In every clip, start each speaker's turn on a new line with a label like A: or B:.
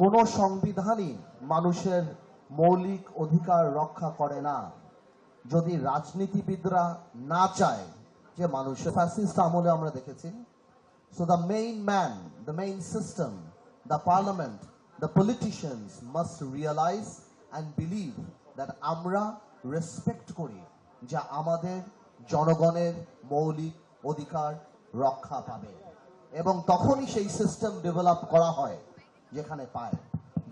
A: কোন সংবিধানই মানুষের মৌলিক অধিকার রক্ষা করে না। যদি রাজনীতিবিদরা না চায় যে মানুষের ফ্যাসিস্ট আমলে আমরা দেখেছি so the main man the main system the parliament the politicians must realise and believe that আমরা রেসপেক্ট করি যা আমাদের জনগণের মৌলিক অধিকার রক্ষা পাবে। এবং তখনই সেই সিস্টেম ডেভেলপ করা হয়। যেখানে পায়।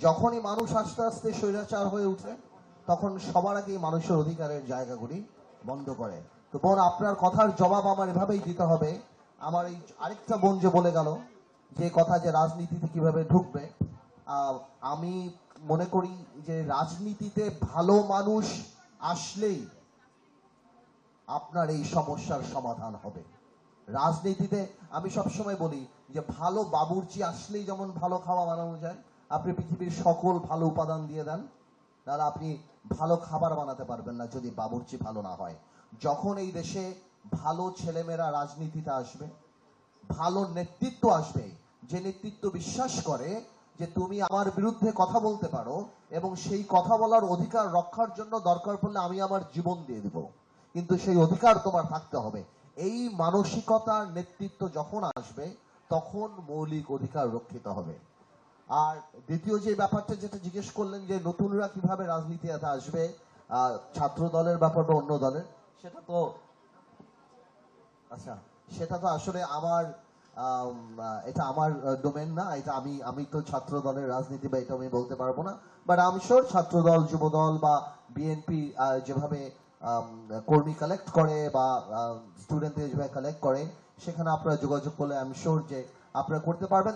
A: যখনই মানুষ আস্তে আস্তে স্বৈরাচার হয়ে উঠে, তখন সবার আগেই মানুষের অধিকারের জায়গাগুলি বন্ধ করে। তো বোন, আপনার কথার জবাব আমার এভাবেই দিতে হবে। আমার এই আরেকটা বোন যে বলে গেল, যে কথা যে রাজনীতিতে কীভাবে ঢুকবে আমি মনে করি যে রাজনীতিতে ভালো মানুষ আসলেই আপনার এই সমস্যার সমাধান হবে। রাজনীতিতে আমি সবসময় বলি যে ভালো বাবুর্চি আসলেই যেমন ভালো খাওয়া বানানো যায়, আপনি পৃথিবীর সকল ভালো উপাদান দিয়ে দেন তাহলে আপনি ভালো খাবার বানাতে পারবেন না যদি বাবুর্চি ভালো না হয়। যখন এই দেশে ভালো ছেলেমেয়েরা রাজনীতিতে আসবে, ভালো নেতৃত্ব আসবে, যে নেতৃত্ব বিশ্বাস করে যে তুমি আমার বিরুদ্ধে কথা বলতে পারো এবং সেই কথা বলার অধিকার রক্ষার জন্য দরকার পড়লে আমি আমার জীবন দিয়ে দিব। কিন্তু সেই অধিকার তোমার থাকতে হবে। এই মানসিকতার নেতৃত্ব যখন আসবে, তখন মৌলিক অধিকার রক্ষিত হবে। আর দ্বিতীয় যে ব্যাপারটা যেটা জিজ্ঞেস করলেন যে নতুনরা কীভাবে রাজনীতিতে আসবে ছাত্র দলের ব্যাপার বা অন্য দলের, সেটা তো আচ্ছা সেটা তো আসলে আমার এটা আমার ডোমেন না, এটা আমি আমি তো ছাত্র দলের রাজনীতি বা এটা আমি বলতে পারব না। বাট আমি শিওর ছাত্র দল যুব দল বা বিএনপি যেভাবে কর্মী কালেক্ট করে বা স্টুডেন্টদের যেভাবে কালেক্ট করে, সেখানে আপনারা যোগাযোগ করলে আমি শিওর যে আপনারা করতে পারবেন।